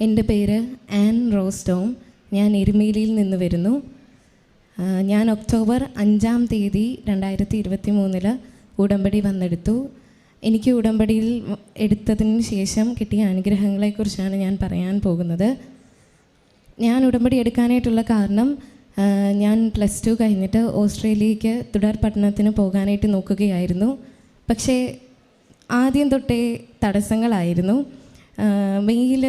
എന്റെ പേര് ആൻ റോസ്റ്റോം. ഞാൻ എരുമേലിയിൽ നിന്ന് വരുന്നു. ഞാൻ ഒക്ടോബർ അഞ്ചാം തീയതി രണ്ടായിരത്തി ഇരുപത്തി മൂന്നിൽ ഉടമ്പടി വന്നെടുത്തു. എനിക്ക് ഉടമ്പടിയിൽ എടുത്തതിന് ശേഷം കിട്ടിയ അനുഗ്രഹങ്ങളെക്കുറിച്ചാണ് ഞാൻ പറയാൻ പോകുന്നത്. ഞാൻ ഉടമ്പടി എടുക്കാനായിട്ടുള്ള കാരണം ഞാൻ പ്ലസ് ടു കഴിഞ്ഞിട്ട് ഓസ്ട്രേലിയയ്ക്ക് തുടർ പഠനത്തിന് പോകാനായിട്ട് നോക്കുകയായിരുന്നു. പക്ഷേ ആദ്യം തൊട്ടേ തടസ്സങ്ങളായിരുന്നു. മെയ്യിൽ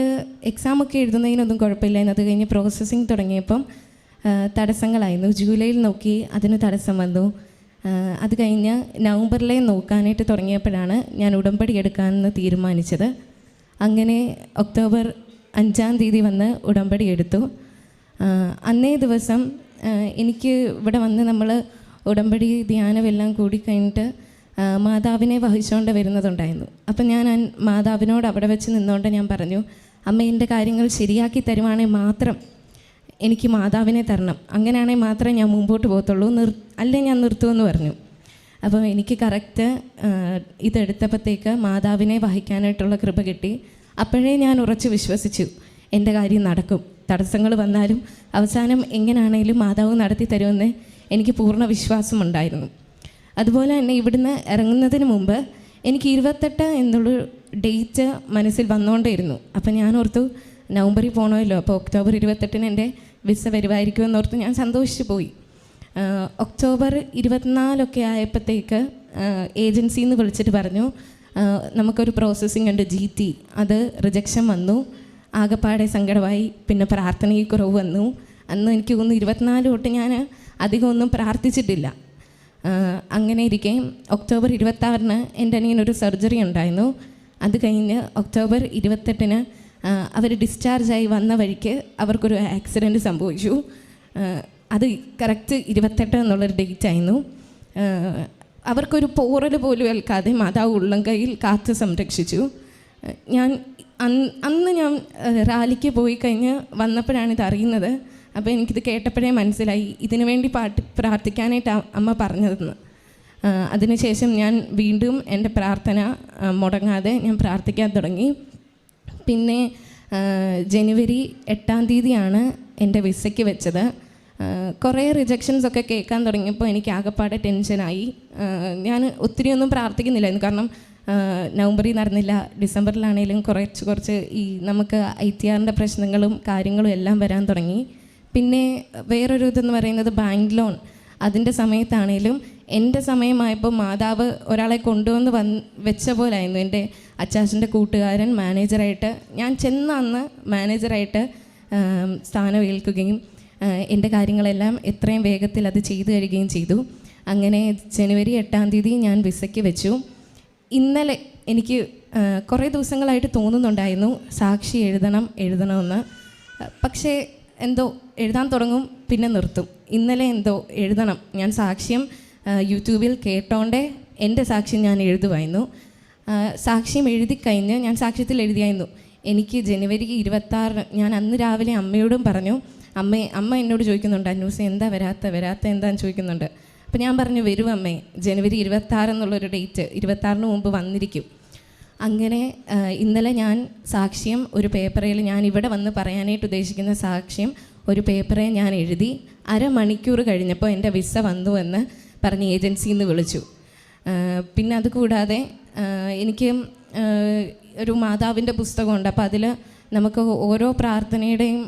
എക്സാമൊക്കെ എഴുതുന്നതിനൊന്നും കുഴപ്പമില്ലായിരുന്നു അത് കഴിഞ്ഞ് പ്രോസസ്സിങ് തുടങ്ങിയപ്പം തടസ്സങ്ങളായിരുന്നു. ജൂലൈയിൽ നോക്കി അതിന് തടസ്സം വന്നു. അത് കഴിഞ്ഞ് നവംബറിലെ നോക്കാനായിട്ട് തുടങ്ങിയപ്പോഴാണ് ഞാൻ ഉടമ്പടി എടുക്കാമെന്ന് തീരുമാനിച്ചത്. അങ്ങനെ ഒക്ടോബർ അഞ്ചാം തീയതി വന്ന് ഉടമ്പടി എടുത്തു. അന്നേ ദിവസം എനിക്ക് ഇവിടെ വന്ന് നമ്മൾ ഉടമ്പടി ധ്യാനമെല്ലാം കൂടി കഴിഞ്ഞിട്ട് മാതാവിനെ വഹിച്ചുകൊണ്ട് വരുന്നതുണ്ടായിരുന്നു. അപ്പം ഞാൻ മാതാവിനോട് അവിടെ വെച്ച് നിന്നുകൊണ്ട് ഞാൻ പറഞ്ഞു അമ്മ എന്റെ കാര്യങ്ങൾ ശരിയാക്കി തരുവാണെങ്കിൽ മാത്രം എനിക്ക് മാതാവിനെ തരണം. അങ്ങനെയാണെങ്കിൽ മാത്രമേ ഞാൻ മുമ്പോട്ട് പോകത്തുള്ളൂ. നിർ അല്ലേ ഞാൻ നിർത്തുമെന്ന് പറഞ്ഞു. അപ്പോൾ എനിക്ക് കറക്റ്റ് ഇതെടുത്തപ്പോഴത്തേക്ക് മാതാവിനെ വഹിക്കാനായിട്ടുള്ള കൃപ കിട്ടി. അപ്പോഴേ ഞാൻ ഉറച്ചു വിശ്വസിച്ചു എന്റെ കാര്യം നടക്കും. തടസ്സങ്ങൾ വന്നാലും അവസാനം എങ്ങനെയാണേലും മാതാവ് നടത്തി തരുമെന്ന് എനിക്ക് പൂർണ വിശ്വാസമുണ്ടായിരുന്നു. അതുപോലെ തന്നെ ഇവിടുന്ന് ഇറങ്ങുന്നതിന് മുമ്പ് എനിക്ക് ഇരുപത്തെട്ട് എന്നുള്ള ഡേറ്റ് മനസ്സിൽ വന്നുകൊണ്ടേയിരുന്നു അപ്പം ഞാൻ ഓർത്തു നവംബറിൽ പോകണമല്ലോ അപ്പോൾ ഒക്ടോബർ ഇരുപത്തെട്ടിന് എന്റെ വിസ വരുവായിരിക്കുമെന്ന് ഓർത്ത് ഞാൻ സന്തോഷിച്ചു പോയി. ഒക്ടോബർ ഇരുപത്തിനാലൊക്കെ ആയപ്പോഴത്തേക്ക് ഏജൻസിയിൽ നിന്ന് വിളിച്ചിട്ട് പറഞ്ഞു നമുക്കൊരു പ്രോസസ്സിംഗ് ഉണ്ട് ജി ടി അത് റിജക്ഷൻ വന്നു. ആകപ്പാടെ സങ്കടമായി. പിന്നെ പ്രാർത്ഥനയിൽ കുറവ് വന്നു. അന്ന് എനിക്ക് തോന്നുന്നു ഇരുപത്തിനാല് തൊട്ട് ഞാൻ അധികമൊന്നും പ്രാർത്ഥിച്ചിട്ടില്ല. അങ്ങനെ ഇരിക്കെ. ഒക്ടോബർ ഇരുപത്താറിന് എന്റെ അനിയനൊരു സർജറി ഉണ്ടായിരുന്നു. അത് കഴിഞ്ഞ് ഒക്ടോബർ ഇരുപത്തെട്ടിന് അവർ ഡിസ്ചാർജായി വന്ന വഴിക്ക് അവർക്കൊരു ആക്സിഡന്റ് സംഭവിച്ചു. അത് കറക്റ്റ് ഇരുപത്തെട്ട് എന്നുള്ളൊരു ഡേറ്റ് ആയിരുന്നു. അവർക്കൊരു പോറൽ പോലും ഏൽക്കാതെ മാതാവ് ഉള്ളം കയ്യിൽ കാത്ത് സംരക്ഷിച്ചു. ഞാൻ അന്ന് ഞാൻ റാലിക്ക് പോയി കഴിഞ്ഞ് വന്നപ്പോഴാണ് ഇത് അറിയുന്നത്. അപ്പോൾ എനിക്കിത് കേട്ടപ്പോഴേ മനസ്സിലായി. ഇതിനു വേണ്ടി പാട്ട് പ്രാർത്ഥിക്കാനായിട്ട് അമ്മ പറഞ്ഞതെന്ന്. അതിനുശേഷം ഞാൻ വീണ്ടും എന്റെ പ്രാർത്ഥന മുടങ്ങാതെ ഞാൻ പ്രാർത്ഥിക്കാൻ തുടങ്ങി. പിന്നെ ജനുവരി എട്ടാം തീയതിയാണ് എന്റെ വിസയ്ക്ക് വെച്ചത്. കുറേ റിജക്ഷൻസ് ഒക്കെ കേൾക്കാൻ തുടങ്ങിയപ്പോൾ എനിക്ക് ആകെപ്പാടെ ടെൻഷനായി ഞാൻ ഒത്തിരി ഒന്നും പ്രാർത്ഥിക്കുന്നില്ലായിരുന്നു കാരണം നവംബറിൽ നടന്നില്ല. ഡിസംബറിലാണെങ്കിലും കുറച്ച് കുറച്ച് ഈ നമുക്ക് ഐ ടി ആറിന്റെ പ്രശ്നങ്ങളും കാര്യങ്ങളും എല്ലാം വരാൻ തുടങ്ങി. പിന്നെ വേറൊരു ഇതെന്ന് പറയുന്നത് ബാങ്ക് ലോൺ അതിന്റെ സമയത്താണേലും എന്റെ സമയമായപ്പോൾ മാതാവ് ഒരാളെ കൊണ്ടുവന്ന് വന്ന് വെച്ച പോലായിരുന്നു എന്റെ അച്ചാച്ചന്റെ കൂട്ടുകാരൻ മാനേജറായിട്ട് ഞാൻ ചെന്ന അന്ന് മാനേജറായിട്ട് സ്ഥാനം ഏൽക്കുകയും എന്റെ കാര്യങ്ങളെല്ലാം എത്രയും വേഗത്തിൽ അത് ചെയ്തു തരികയും ചെയ്തു. അങ്ങനെ ജനുവരി എട്ടാം തീയതി ഞാൻ വിസയ്ക്ക് വെച്ചു. ഇന്നലെ എനിക്ക് കുറേ ദിവസങ്ങളായിട്ട് തോന്നുന്നുണ്ടായിരുന്നു സാക്ഷി എഴുതണം എഴുതണമെന്ന്. പക്ഷേ എന്തോ എഴുതാൻ തുടങ്ങും പിന്നെ നിർത്തും. ഇന്നലെ എന്തോ എഴുതണം. ഞാൻ സാക്ഷ്യം യൂട്യൂബിൽ കേട്ടോണ്ടേ എന്റെ സാക്ഷ്യം ഞാൻ എഴുതുമായിരുന്നു സാക്ഷ്യം എഴുതി കഴിഞ്ഞ് ഞാൻ സാക്ഷ്യത്തിൽ എഴുതിയായിരുന്നു. എനിക്ക് ജനുവരി ഇരുപത്താറ് ഞാൻ അന്ന് രാവിലെ അമ്മയോടും പറഞ്ഞു അമ്മ അമ്മ എന്നോട് ചോദിക്കുന്നുണ്ട് അന്യൂസ് എന്താ വരാത്ത വരാത്ത എന്താന്ന് ചോദിക്കുന്നുണ്ട്. അപ്പോൾ ഞാൻ പറഞ്ഞു വരും അമ്മേ ജനുവരി ഇരുപത്താറ് എന്നുള്ളൊരു ഡേറ്റ് ഇരുപത്താറിന് മുമ്പ് വന്നിരിക്കും. അങ്ങനെ ഇന്നലെ ഞാൻ സാക്ഷ്യം ഒരു പേപ്പറിൽ ഞാൻ ഇവിടെ വന്ന് പറയാനായിട്ട് ഉദ്ദേശിക്കുന്ന സാക്ഷ്യം ഒരു പേപ്പറെ ഞാൻ എഴുതി അരമണിക്കൂർ കഴിഞ്ഞപ്പോൾ എന്റെ വിസ വന്നു എന്ന് പറഞ്ഞ് ഏജൻസിയിൽ നിന്ന് വിളിച്ചു പിന്നെ അതുകൂടാതെ എനിക്ക് ഒരു മാതാവിന്റെ പുസ്തകമുണ്ട്. അപ്പോൾ അതിൽ നമുക്ക് ഓരോ പ്രാർത്ഥനയുടെയും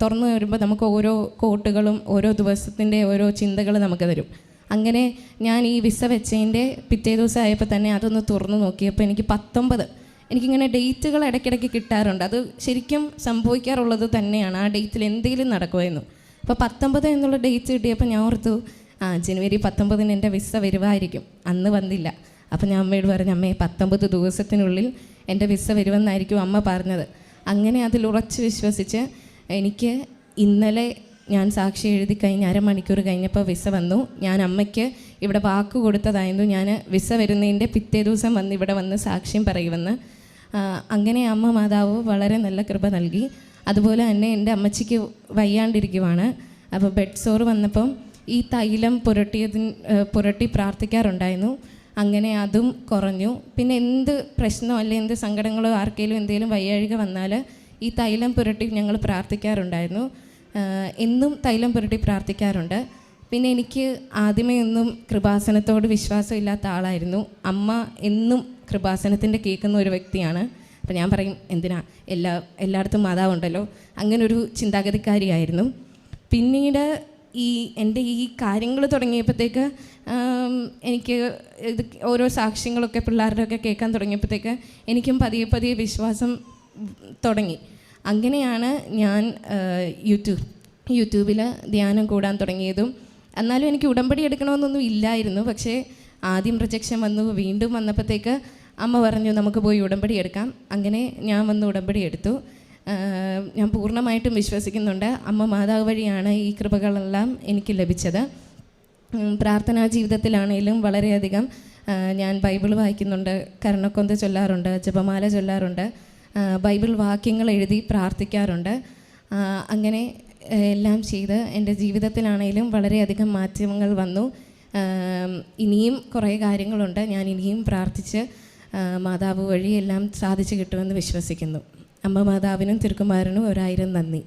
തുറന്നു വരുമ്പോൾ നമുക്ക് ഓരോ കോട്ടുകളും ഓരോ ദിവസത്തിന്റെ ഓരോ ചിന്തകൾ നമുക്ക് തരും. അങ്ങനെ ഞാൻ ഈ വിസ വെച്ചതിന്റെ പിറ്റേ ദിവസം ആയപ്പോൾ തന്നെ അതൊന്ന് തുറന്നു നോക്കിയപ്പോൾ എനിക്ക് പത്തൊമ്പത് എനിക്കിങ്ങനെ ഡേറ്റുകൾ ഇടയ്ക്കിടയ്ക്ക് കിട്ടാറുണ്ട്. അത് ശരിക്കും സംഭവിക്കാറുള്ളത് തന്നെയാണ്. ആ ഡേറ്റിൽ എന്തെങ്കിലും നടക്കുമായിരുന്നു. അപ്പോൾ പത്തൊമ്പത് എന്നുള്ള ഡേറ്റ് കിട്ടിയപ്പോൾ ഞാൻ ഓർത്തു ആ ജനുവരി പത്തൊമ്പതിന് എന്റെ വിസ വരുവായിരിക്കും അന്ന് വന്നില്ല. അപ്പോൾ ഞാൻ അമ്മയോട് പറഞ്ഞു അമ്മേ പത്തൊമ്പത് ദിവസത്തിനുള്ളിൽ എന്റെ വിസ വരുമെന്നായിരിക്കും അമ്മ പറഞ്ഞത്. അങ്ങനെ അതിൽ ഉറച്ച് വിശ്വസിച്ച് എനിക്ക് ഇന്നലെ ഞാൻ സാക്ഷി എഴുതി കഴിഞ്ഞ് അരമണിക്കൂർ കഴിഞ്ഞപ്പോൾ വിസ വന്നു. ഞാൻ അമ്മയ്ക്ക് ഇവിടെ വാക്ക് കൊടുത്തതായിരുന്നു. ഞാൻ വിസ വരുന്നതിന്റെ പിറ്റേ ദിവസം വന്ന് ഇവിടെ വന്ന് സാക്ഷ്യം പറയുമെന്ന്. അങ്ങനെ അമ്മ മാതാവ് വളരെ നല്ല കൃപ നൽകി. അതുപോലെ തന്നെ എന്റെ അമ്മച്ചിക്ക് വയ്യാണ്ടിരിക്കുവാണ്. അപ്പോൾ ബെഡ് സോർ വന്നപ്പം ഈ തൈലം പുരട്ടിയതിന് പുരട്ടി പ്രാർത്ഥിക്കാറുണ്ടായിരുന്നു. അങ്ങനെ അതും കുറഞ്ഞു. പിന്നെ എന്ത് പ്രശ്നമോ അല്ലെ എന്ത് സങ്കടങ്ങളോ ആർക്കെങ്കിലും എന്തെങ്കിലും വയ്യാഴിക വന്നാൽ ഈ തൈലം പുരട്ടി ഞങ്ങൾ പ്രാർത്ഥിക്കാറുണ്ടായിരുന്നു. എന്നും തൈലം പുരട്ടി പ്രാർത്ഥിക്കാറുണ്ട്. പിന്നെ എനിക്ക് ആദ്യമേ ഒന്നും കൃപാസനത്തോട് വിശ്വാസമില്ലാത്ത ആളായിരുന്നു. അമ്മ എന്നും കൃപാസനത്തിന്റെ കേൾക്കുന്ന ഒരു വ്യക്തിയാണ്. അപ്പം ഞാൻ പറയും എന്തിനാ? എല്ലാ എല്ലായിടത്തും മാതാവുണ്ടല്ലോ. അങ്ങനൊരു ചിന്താഗതിക്കാരിയായിരുന്നു. പിന്നീട് ഈ എന്റെ ഈ കാര്യങ്ങൾ തുടങ്ങിയപ്പോഴത്തേക്ക് എനിക്ക് ഇത് ഓരോ സാക്ഷ്യങ്ങളൊക്കെ പിള്ളേരുടെയൊക്കെ കേൾക്കാൻ തുടങ്ങിയപ്പോഴത്തേക്ക് എനിക്കും പതിയെ പതിയെ വിശ്വാസം തുടങ്ങി. അങ്ങനെയാണ് ഞാൻ യൂട്യൂബ് യൂട്യൂബിൽ ധ്യാനം കൂടാൻ തുടങ്ങിയതും. എന്നാലും എനിക്ക് ഉടമ്പടി എടുക്കണമെന്നൊന്നും ഇല്ലായിരുന്നു. പക്ഷേ ആദ്യം പ്രത്യക്ഷം വന്നു വീണ്ടും വന്നപ്പോഴത്തേക്ക് അമ്മ പറഞ്ഞു നമുക്ക് പോയി ഉടമ്പടി എടുക്കാം. അങ്ങനെ ഞാൻ വന്ന് ഉടമ്പടി എടുത്തു. ഞാൻ പൂർണമായിട്ടും വിശ്വസിക്കുന്നുണ്ട്. അമ്മ മാതാവ് വഴിയാണ് ഈ കൃപകളെല്ലാം എനിക്ക് ലഭിച്ചത്. പ്രാർത്ഥനാ ജീവിതത്തിലാണെങ്കിലും വളരെയധികം ഞാൻ ബൈബിൾ വായിക്കുന്നുണ്ട് കരണക്കൊന്ത ചൊല്ലാറുണ്ട് ജപമാല ചൊല്ലാറുണ്ട്. ബൈബിൾ വാക്യങ്ങൾ എഴുതി പ്രാർത്ഥിക്കാറുണ്ട്. അങ്ങനെ എല്ലാം ചെയ്ത് എന്റെ ജീവിതത്തിലാണെങ്കിലും വളരെയധികം മാറ്റങ്ങൾ വന്നു. ഇനിയും കുറേ കാര്യങ്ങളുണ്ട്. ഞാൻ ഇനിയും പ്രാർത്ഥിച്ച് മാതാവ് വഴി എല്ലാം സാധിച്ചു കിട്ടുമെന്ന് വിശ്വസിക്കുന്നു. അമ്മ മാതാവിനും തിരുക്കുമാരനും ഒരായിരം നന്ദി.